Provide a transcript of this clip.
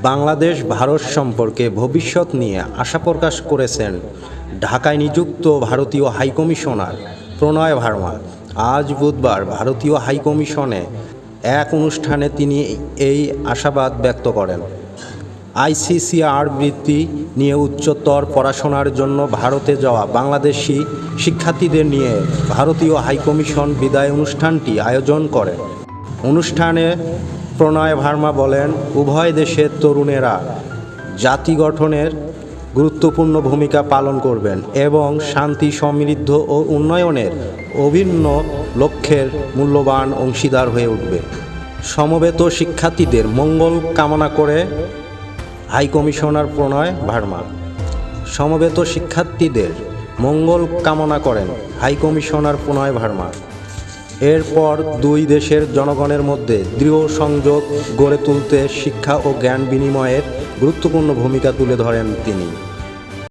বাংলাদেশ ভারত সম্পর্কে ভবিষ্যৎ নিয়ে আশা প্রকাশ করেছেন ঢাকায় নিযুক্ত ভারতীয় হাইকমিশনার প্রণয় ভার্মা। আজ বুধবার ভারতীয় হাইকমিশনে এক অনুষ্ঠানে তিনি এই আশাবাদ ব্যক্ত করেন। আইসিসিআর বৃত্তি নিয়ে উচ্চতর পড়াশোনার জন্য ভারতে যাওয়া বাংলাদেশি শিক্ষার্থীদের নিয়ে ভারতীয় হাইকমিশন বিদায় অনুষ্ঠানটি আয়োজন করে। অনুষ্ঠানে প্রণয় ভার্মা বলেন, উভয় দেশের তরুণেরা জাতি গঠনের গুরুত্বপূর্ণ ভূমিকা পালন করবেন এবং শান্তি, সমৃদ্ধ ও উন্নয়নের অভিন্ন লক্ষ্যের মূল্যবান অংশীদার হয়ে উঠবে। সমবেত শিক্ষার্থীদের মঙ্গল কামনা করে হাই কমিশনার প্রণয় ভার্মা। সমবেত শিক্ষার্থীদের মঙ্গল কামনা করেন হাই কমিশনার প্রণয় ভার্মা। এরপর দুই দেশের জনগণের মধ্যে দৃঢ় সংযোগ গড়ে তুলতে শিক্ষা ও জ্ঞান বিনিময়ের গুরুত্বপূর্ণ ভূমিকা তুলে ধরেন তিনি।